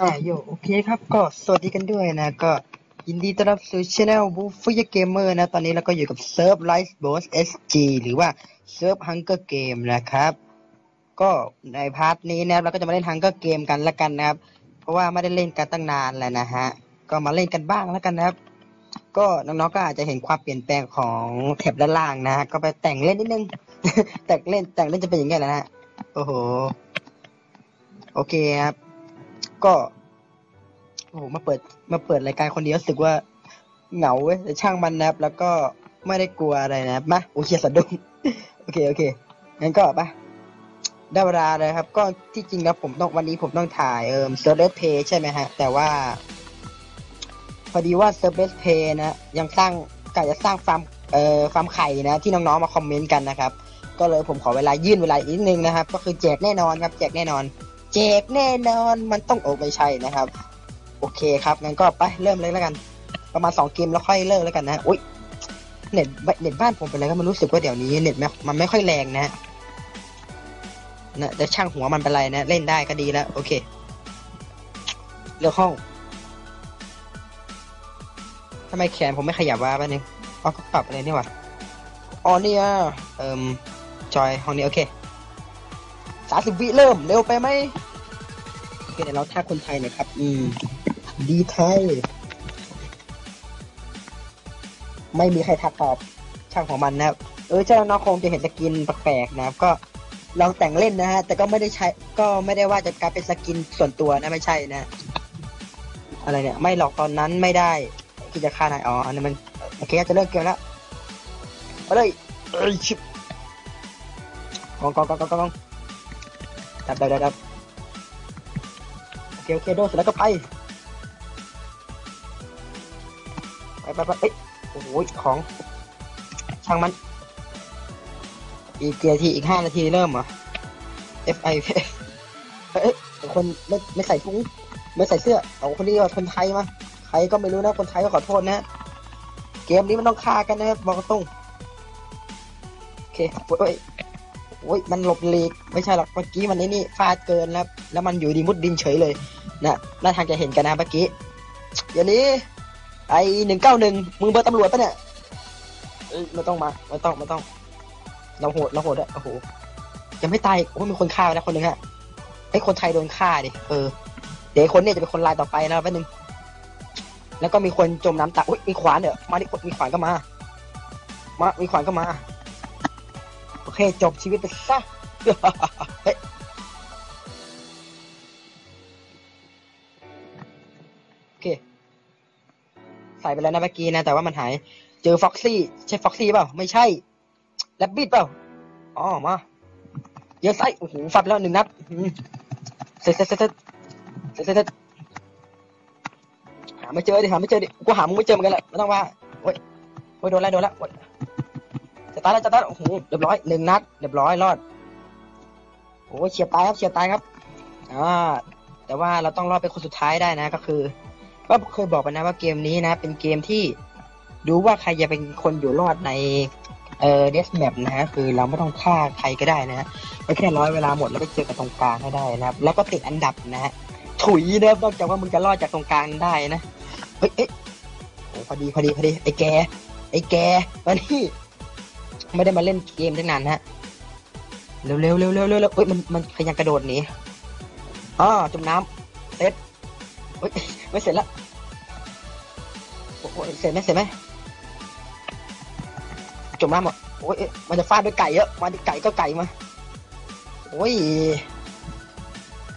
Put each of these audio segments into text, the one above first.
อ่าโยโอเคครับ ก็สวัสดีกันด้วยนะ ก็ ยินดีต้อนรับสู่ช anel บูฟ y เกมเมอร์นะ ตอนนี้เราก็อยู่กับเซิร์ฟไลฟ์บอส SG หรือว่าเซิร์ฟฮังเกอร์เกมนะครับ ก็ในพาร์ทนี้นะครับเราก็จะมาเล่นฮังเกอร์เกมกันละกันนะครับ เพราะว่าไม่ได้เล่นกันตั้งนานแล้วนะฮะ ก็มาเล่นกันบ้างล้วกันนะครับ ก็น้องๆก็อาจจะเห็นความเปลี่ยนแปลงของแถบด้านล่างนะฮะ ก็ไปแต่งเล่นนิดนึง แต่งเล่นแต่งเล่นจะเป็นอย่างไงนะฮะ โอ้โห โอเคครับ ก็ อ้โหมาเปิดมาเปิดรายการคนเดียวรู้สึกว่าเหงาเว้ยแต่ช่างมันนะครับแล้วก็ไม่ได้กลัวอะไรนะครับมาโอเคสะดุ้งโอเคโอเคงั้นก็ไปได้เวลาเลยครับ ก็ที่จริงแล้วผมต้องวันนี้ผมต้องถ่ายเอ่อเซิร์ฟเ s เพย์ใช่ไหมฮะ แต่ว่าพอดีว่าเซิร์ฟเ s เพย์นะ ยังสร้างกะจะสร้างฟาร์มเอ่อฟาร์มไข่นะ ที่น้องๆมาคอมเมนต์กันนะครับ ก็เลยผมขอเวลายื่นเวลาอีกนิดนึงนะครับ ก็คือแจกแน่นอนครับ แจกแน่นอน แจกแน่นอนมันต้องโอ้ไม่ใช่นะครับ โอเคครับงั้นก็ไปเริ่มเลยแล้วกัน ประมาณสองเกมแล้วค่อยเลิกแล้วกันนะอุ้ยเน็ตเน็ตบ้านผมเป็นไรก็มันรู้สึกว่าเดี๋ยวนี้เน็ตม่มันไม่ค่อยแรงนะนะแต่ช่างหัวมันเป็นไรนะ เล่นได้ก็ดีแล้ว โอเคเลือกห้องทำไมแขนผมไม่ขยับวะแป๊บนึงอ๋อก็ปรับอะไรนี่วะอ๋อเนี่ยเอิ่มจอยห้องนี้โอเคสามสิบวิเริ่มเร็วไปไหม เคเดี๋ยวเราท่าคนไทยหน่อยครับ อืม ดีไทย ไม่มีใครทักตอบช่างของมันนะครับ เออเจ้าน้องคงจะเห็นสกินแปลกๆนะครับ ก็ลองแต่งเล่นนะฮะ แต่ก็ไม่ได้ใช้ ก็ไม่ได้ว่าจะกลายเป็นสกินส่วนตัวนะไม่ใช่นะ อะไรเนี่ย ไม่หลอกตอนนั้นไม่ได้ที่จะฆ่านายอ๋ออันนั้นมันโอเคจะเลิกเกมแล้วเอาเลยเอ้ยชิบกองกองกองกองกองดับดับดับดับ เคโอเคโดนเสร็จแล้วก็ไป ไปไปไปเอ้ยโอ้โหของ ช่างมัน อีกเกียร์ทีอีกห้านาทีเริ่มเหรอ F I F เอ้ยคนไม่ไม่ใส่ถุงไม่ใส่เสื้อเอาคนนี้ว่าคนไทยมาใครก็ไม่รู้นะคนไทยก็ขอโทษนะเกมนี้มันต้องฆ่ากันนะครับบอกตรงโอเคโอ้ยโอ้ยมันหลบหลีกไม่ใช่หรอกเมื่อกี้มันไอ้นี่ฟาดเกินแล้ว แล้วมันอยู่ดีมุดดินเฉยเลย นะน่าทางจะเห็นกันนะเมื่อกี้อย่างนี้ ไอหนึ่งเก้าหนึ่งมึงเบอร์ตำรวจปะเนี่ยไม่ต้องมาไม่ต้องไม่ต้อง เราโหดเราโหดอะโอ้โหยังไม่ตายโอ้ยมีคนฆ่าแล้วคนหนึ่งฮะไอคนไทยโดนฆ่าดิเออเดี๋ยวคนเนี่ยจะเป็นคนลายต่อไปนะแป๊บนึงแล้วก็มีคนจมน้ำตายอุ้ยมีขวานเดี๋ยมาดิมีขวานก็มา มามีขวานก็มา โอเค จบชีวิตไปซะเฮ้ย ส่ไปแล้วนะเมื่อกี้นะ แต่ว่ามันหาย เจอฟ็อกซี่ใช่ฟ็อกซี่เปล่า ไม่ใช่แรบบิทเปล่า อ๋อ มา เยอะไส้โอ้โหฟัดแล้วหนึ่งนัดเสร็จเสร็จเสร็จเสร็จเสร็จเสร็จหาไม่เจอดิหาไม่เจอดิกูหามึงไม่เจอเหมือนกันแหละไม่ต้องว่าโอ้ยโอ้ยโดนแล้วโดนแล้วโอ้ยจะตายแล้วจะตายโอ้โหเรียบร้อยหนึ่งนัดเรียบร้อยรอดโอ้ยเฉียบตายครับเฉียบตายครับอ่าแต่ว่าเราต้องรอดเป็นคนสุดท้ายได้นะ ก็คือ ก็เคยบอกไปนะว่าเกมนี้นะ เป็นเกมที่ดูว่าใครจะเป็นคนอยู่รอดในเออเดสแมปนะฮะคือเราไม่ต้องฆ่าใครก็ได้นะฮะไม่แค่ร้อยเวลาหมดแล้วไปเจอกันตรงกลางให้ได้นะครับ แล้วก็ติดอันดับนะฮะถุยนะนอกจากว่ามึงจะรอดจากตรงกลางได้นะเฮ้ยเอ๊ะโอ้พอดีพอดีพอดีไอ้แกไอ้แกมานี่ไม่ได้มาเล่นเกมตั้งนานนะฮะเร็วเร็วเร็วเร็วเร็วเร็วเฮ้ยมันมันพยายามกระโดดหนีอ๋อจมน้ำเซ็ต เฮ้ยไม่เสร็จละโอ้โหเสร็จไหมเสร็จไหมจมน้ำหมดโอ้ยมันจะฟาดด้วยไก่เยอะมาดิไก่ก็ไก่มาโอ้ย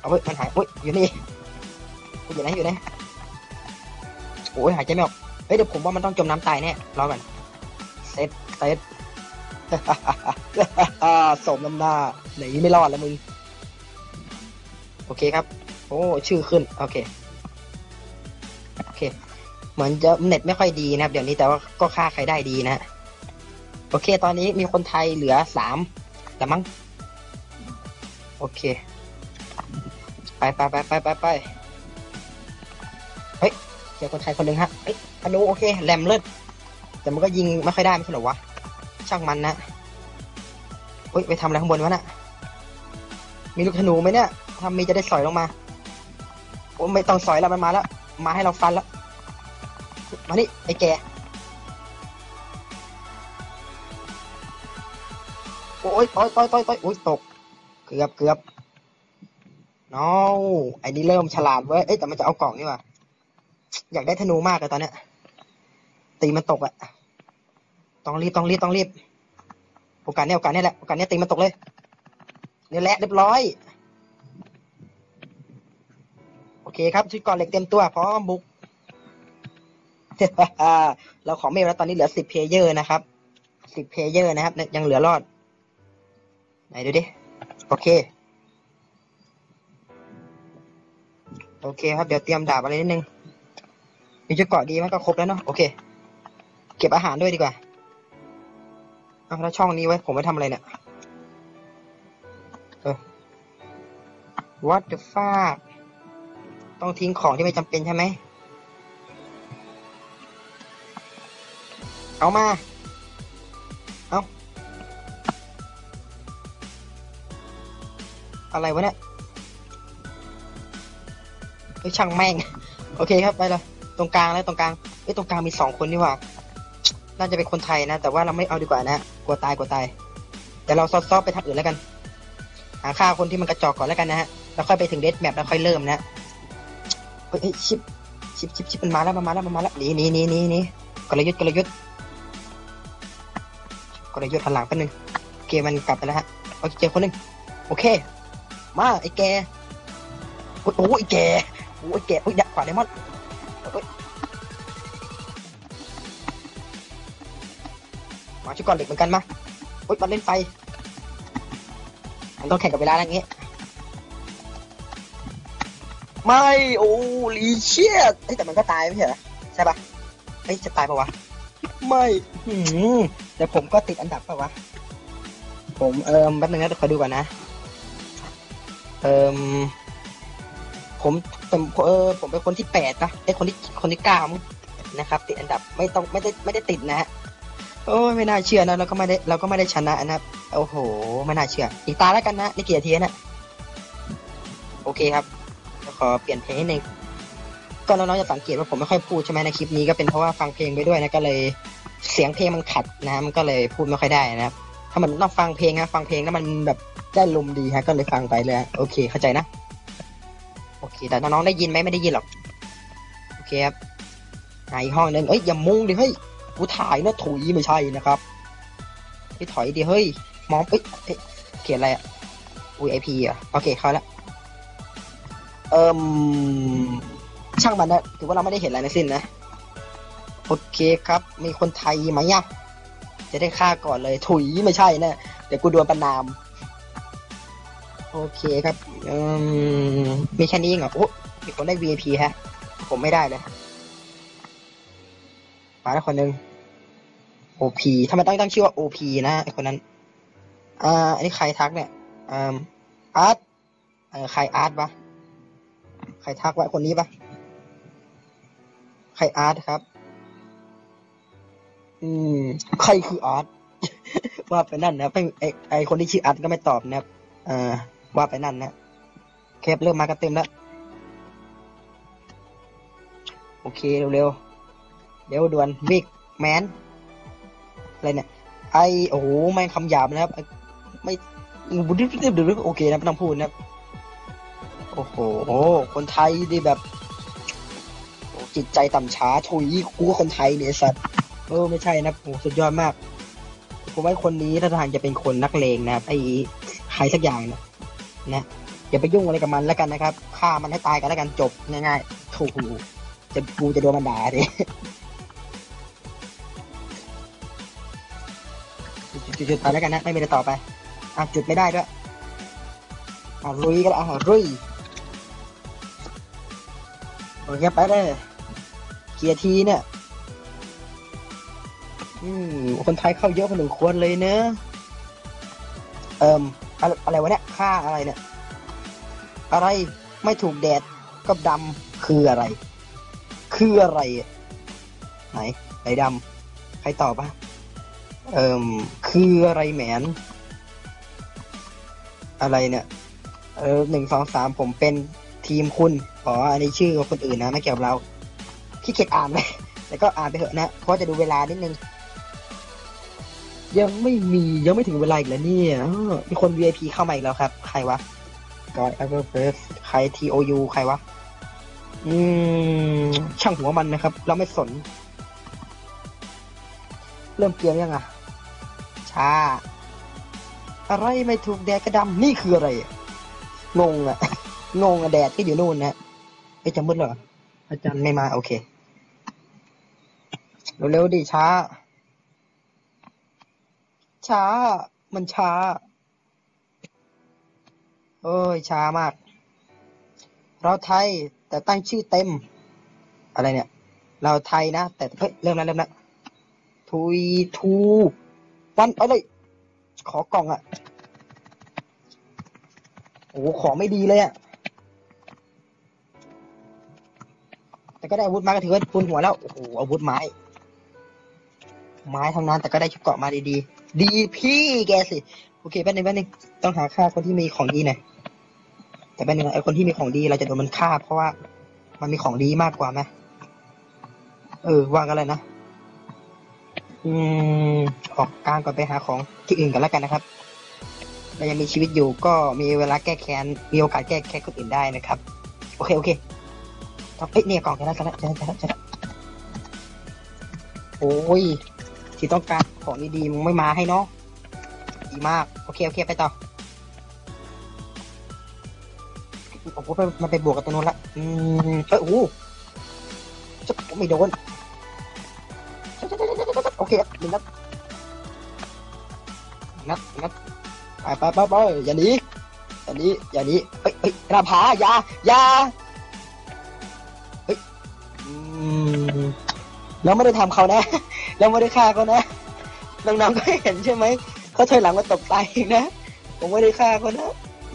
เอาไว้มันหายโอ้ยอยู่นี่อยู่ไหนอยู่ไหนโอ้ยหายใจไม่ออกเฮ้ยเดี๋ยวผมว่ามันต้องจมน้ำตายแน่รอก่อนเซตเซตสมน้ำหน้าหนีไม่รอดแล้วมึง โอเคครับ โอ้ ชื่อขึ้น โอเค เค เหมือนจะเน็ตไม่ค่อยดีนะครับ เดี๋ยวนี้แต่ว่าก็ฆ่าใครได้ดีนะโอเค ตอนนี้มีคนไทยเหลือสามแต่มั้งโอเค ไปไปไปไปไปไปเฮ้ยเจอคนไทยคนหนึ่งฮะเฮ้ยธนูโอเคแหลมเลิศแต่มันก็ยิงไม่ค่อยได้ไม่ใช่หรอวะช่างมันนะเฮ้ยไปทำอะไรข้างบนวะน่ะมีลูกธนูไหมเนี่ยถ้ามีจะได้สอยลงมาโอ้ไม่ต้องสอยแล้วมันมาแล้ว มาให้เราฟันแล้ว มานี่ไอ้แกโอ้ยต่อยต่อยต่อยต่อยโอ้ยตก เกือบเกือบน้อไอ้นี่เริ่มฉลาดเว้ยเอ้ยแต่มันจะเอากล่องนี่ว่ะอยากได้ธนูมากเลยตอนเนี้ยตีมันตกอะต้องรีบต้องรีบต้องรีบโอกาสเนี้ยโอกาสเนี้ยแหละโอกาสเนี้ยตีมันตกเลยนี่แหละเรียบร้อย เคครับชุดก่อนเหล็กเต็มตัวพร้อมบุก เราของเมลแล้วตอนนี้เหลือสิบเพเยอร์นะครับสิบเพเยอร์นะครับ ยังเหลือรอด ไหนดูดิ โอเค โอเคครับ เดี๋ยวเตรียมดาบอะไรนิดนึง มีชุดเกาะดีไหมก็ครบแล้วเนาะโอเค เก็บอาหารด้วยดีกว่าเอาแล้วช่องนี้ไว้ ผมไว้ทำอะไรเนี่ย เออ what the fuck ต้องทิ้งของที่ไม่จำเป็นใช่ไหม เอามา เอาอะไรวะเนี่ยเฮ้ยช่างแม่ง โอเคครับไปเลยตรงกลางแล้วตรงกลางเอ้ยตรงกลางมีสองคนนี่หว่า น่าจะเป็นคนไทยนะ แต่ว่าเราไม่เอาดีกว่านะกลัวตายกลัวตาย แต่เราซอฟๆไปทางอื่นแล้วกัน หาฆ่าคนที่มันกระจอกก่อนแล้วกันนะฮะ แล้วค่อยไปถึงเดสแมปแล้วค่อยเริ่มนะ เฮ้ยชิปชิปชิปชิปมันมาแล้วมันมาแล้วมันมาแล้วหนีหนีหนีหนีหนีกลยุทธ์กลยุทธ์กลยุทธ์พลังแป๊บนึงโอเคมันกลับไปแล้วฮะโอเคเจอคนหนึ่งโอเค มาไอ้แกโอ้โหไอ้แกโอ้ยแกโอ้ยดักขวาไดมอนมาชุดก่อนเหล็กเหมือนกันมาโอ้ยมันเล่นไฟมันต้องแข่งกับเวลาอะไรอย่างเงี้ย ไม่โอ้ลีเชียดแต่มันก็ตายไม่ใช่เหรอใช่ปะเฮ้ยจะตายปะวะ ไม่หืมแต่ผมก็ติดอันดับปะวะ ผมเอิมแป๊บนึงนะเดี๋ยวขอดูก่อนนะ เอิมผมผมเออผมเป็นคนที่แปดนะไอ้คนที่คนที่เก้านะครับ ติดอันดับไม่ต้องไม่ได้ไม่ได้ติดนะฮะโอ้ไม่น่าเชื่อนะเราก็ไม่ได้เราก็ไม่ได้ชนะนะครับโอ้โหไม่น่าเชื่อ อีกตาแล้วกันนะนี่กี่นาทีแล้วเนะโอเคครับ ขอเปลี่ยนเพลงนิดนึงก็น้องๆจะสังเกตว่าผมไม่ค่อยพูดใช่ไหมในคลิปนี้ก็เป็นเพราะว่าฟังเพลงไปด้วยนะก็เลยเสียงเพลงมันขัดนะมันก็เลยพูดไม่ค่อยได้นะครับถ้ามันต้องฟังเพลงนะฟังเพลงแล้วมันแบบได้ลมดีฮะก็เลยฟังไปเลยโอเค เข้าใจนะ โอเค แต่น้องๆได้ยินไหมไม่ได้ยินหรอกโอเคครับไหนห้องนึงเอ้ยอย่ามุงดิเฮ้ยกูถ่ายนะถุยไม่ใช่นะครับไปถอยดิเฮ้ยมองเอ้ยเอ้ยเขียนอะไรอะอุ้ยไอพีอะโอเคเข้าแล้ว เอิมช่างมันนะถือว่าเราไม่ได้เห็นอะไรในสิ้นนะ โอเคครับ มีคนไทยไหมอะจะได้ฆ่าก่อนเลย ถุยไม่ใช่นะเดี๋ยวกูโดนประนาม โอเคครับเอิมมีแค่นี้เหรอโอ้มีคนได้ VIP ฮะ ผมไม่ได้เลยมาแล้วคนหนึ่ง OP ทำไมต้องตั้งชื่อว่า OP นะไอคนนั้น อ่า อันนี้ใครทักเนี่ยอ่าอาร์ตเออใครอาร์ตปะ ใครทักไว้คนนี้ปะใครอาร์ตครับ อืม ใครคืออาร์ต ว่าไปนั่นนะไอไอคนที่ชื่ออาร์ตก็ไม่ตอบนะครับออว่าไปนั่นนะเคปเริ่มมากันเต็มแล้ว โอเคเร็วๆเดี๋ยวด่วนวิกแมนอะไรเนี่ย ไอโอ้โหไม่งคำหยาบนะครับไอ้ไม่บุดิบดิบดิบโอเคนะไม่ต้องพูดนะครับ โอ้โห คนไทยดีแบบจิตใจต่ำช้าถุยกูคนไทยเนี่ยสัตว์เออไม่ใช่นะโอ้สุดยอดมาก ผมว่าคนนี้ถ้าทางจะเป็นคนนักเลงนะครับไอ้ใครสักอย่างนะนะอย่าไปยุ่งอะไรกับมันแล้วกันนะครับฆ่ามันให้ตายกันแล้วกันจบง่ายๆถูกจะกูจะโดนมันด่าดิจุดๆๆไปแล้วกันนะไม่มีอะไรต่อไปอะจุดไม่ได้ด้วยอะรุยก็แล้วอะรุย โอเคไปเลยเกียร์ทีเนี่ยอือืม คนไทยเข้าเยอะพอสมควรเลยเนอะเอ่มอะไรอะไรวะเนี่ย ค่าอะไรเนี่ย อะไรไม่ถูกแดดก็ดำคืออะไร คืออะไร ไหนไหนดำใครตอบปะเอ่ม คืออะไรแหมน อะไรเนี่ย เออหนึ่งสองสามผมเป็น ทีมคุณอ๋ออันนี้ชื่อคนอื่นนะไม่เกี่ยวกับเราขี้เกียจอ่านเลยแต่ก็อ่านไปเถอะนะเพราะจะดูเวลานิดนึง ยังไม่มียังไม่ถึงเวลาอีกแล้วเนี่ยมีคน VIP เข้ามาอีกแล้วครับ ใครวะ God Ever First ใคร TOU ใครวะ อืม ช่างหัวมันนะครับ เราไม่สน เริ่มเกมยังอะช้า อะไรไม่ถูกแดดกระดำนี่คืออะไร งงอะ งงอะแดดก็อยู่นู่นนะไปจะมืดเหรออาจารย์ไม่มา โอเค เร็วๆดิช้า ช้า มันช้า โอ้ย ช้ามาก เราไทยแต่ตั้งชื่อเต็ม อะไรเนี่ย เราไทยนะ แต่เฮ้ยเริ่มแล้วเริ่มแล้วทุยทูวันไปเลยขอกล่องอะ่ะ โอ้โหของไม่ดีเลยอะ่ะ ก็ได้อาวุธมาก็ถือว่าพุนหัวแล้ว โอ้โห อาวุธไม้ ไม้ทั้งนั้นแต่ก็ได้ชุดเกาะมาดีๆ ดีพี่แกสิ โอเคแป๊บนึงแป๊บนึงต้องหาค่าคนที่มีของดีหน่อยแต่แป๊บนึงนะไอคนที่มีของดีเราจะโดนมันฆ่า เพราะว่ามันมีของดีมากกว่าไหมเออว่ากันเลยนะ อืม ออกกลางก่อนไปหาของที่อื่นกันแล้วกันนะครับเรายังมีชีวิตอยู่ก็มีเวลาแก้แค้น มีโอกาสแก้แค้นคนอื่นได้นะครับ โอเค โอเค เอ้ยเนี่ยกล่องจะแล้จะแล้จะแล้วจะแล้วจะแล้วโอ้ยที่ต้องการของดีๆมึงไม่มาให้เนาะดีมาก โอเคโอเคไปต่อโอ้โหมันไปบวกกับตัวนู้นละอืมเอยโอ้จะไม่โดนโอเคหนึ่งนัดนัดนัดไปไปไปไปอย่าหนีอย่าหนีอย่าหนีเฮ้ยเฮ้ยราผาอย่าอย่า เราไม่ได้ทำเขานะ เราไม่ได้ฆ่าเขานะ น้องๆก็เห็นใช่ไหม เขาถอยหลังมาตบตายอีกนะ ผมไม่ได้ฆ่าเขานะ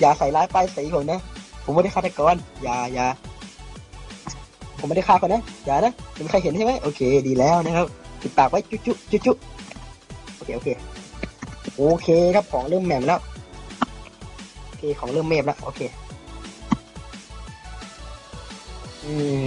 อย่าใส่ร้ายป้ายสีผมนะ ผมไม่ได้ฆ่าตะกอนอย่าอย่าผมไม่ได้ฆ่าเขานะ อย่านะม่มีใครเห็นใช่ไหมโอเค ดีแล้วนะครับ ปิดปากไว้จุ๊จุ๊จุ๊จุ๊โอเค โอเค โอเคครับ ของเริ่มแหม่มแล้ว โอเค ของเริ่มเมฟแล้ว โอเค อืม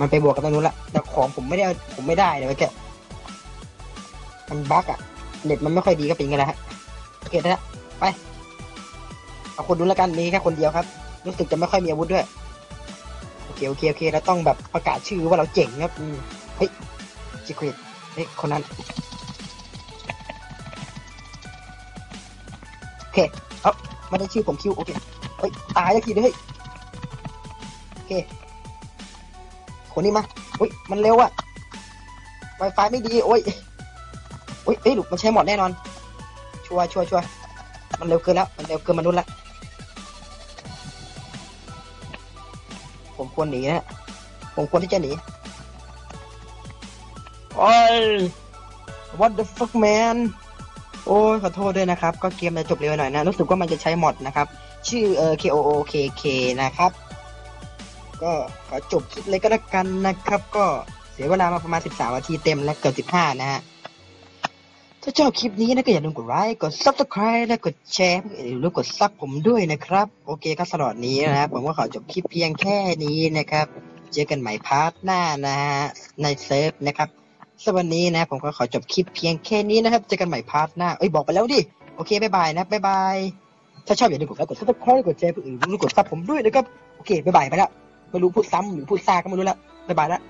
มันไปบวกกับตรงนู้นละแต่ของผมไม่ได้เอาผมไม่ได้เลยเมื่อกี้มันบั๊กอะเน็ตมันไม่ค่อยดีก็เป็นไงล่ะฮะโอเคได้ละไปเอาคนดูแล้วกันมีแค่คนเดียวครับ รู้สึกจะไม่ค่อยมีอาวุธด้วยโอเคโอเคโอเคเราต้องแบบประกาศชื่อว่าเราเจ๋งครับเฮ้ยจิควิดเฮ้ยคนนั้นโอเคเอ้าไม่ได้ชื่อผมคิวโอเคเฮ้ยตายแล้วทีเดียวเฮ้ยโอเค คนนี้มาอุ้ยมันเร็วอะ Wi-Fi ไม่ดีโอ้ยโอ้ยเอ้ยลูกมันใช้หมดแน่นอน ชัวร์ชัวร์ชัวร์มันเร็วเกินแล้ว มันเร็วเกินมนุษย์ละ ผมควรหนีนะผมควรที่จะหนีโอ้ย what the fuck man โอ้ยขอโทษด้วยนะครับ ก็เกมจะจบเร็วหน่อยนะ รู้สึกว่ามันจะใช้หมดนะครับ ชื่อเออ K O O K K นะครับ ก็ขอจบคลิปเลยก็แล้วกันนะครับ ก็เสียเวลามาประมาณ 13นาทีเต็มและเกือบ15 นะฮะถ้าชอบคลิปนี้นะก็อย่าลืมกดไลค์กด subscribe และกดแชร์อย่าลืมกดซับผมด้วยนะครับ โอเคก็สำหรับวันนี้นะครับผมก็ขอจบคลิปเพียงแค่นี้นะครับ เจอกันใหม่พาร์ทหน้านะฮะในเซิร์ฟนะครับสำหรับวันนี้นะผมก็ขอจบคลิปเพียงแค่นี้นะครับ เจอกันใหม่พาร์ทหน้าเอ้ยบอกไปแล้วดิ โอเคบายบายนะบายบาย ถ้าชอบอย่าลืมกดไลค์กด subscribe กดแชร์เพื่อนอื่นอกดซับผมด้วยนะครับ โอเคบายบายไปแล้ว ไม่รู้พูดซ้ำหรือพูดซาก็ไม่รู้แล้วบายบายแล้ว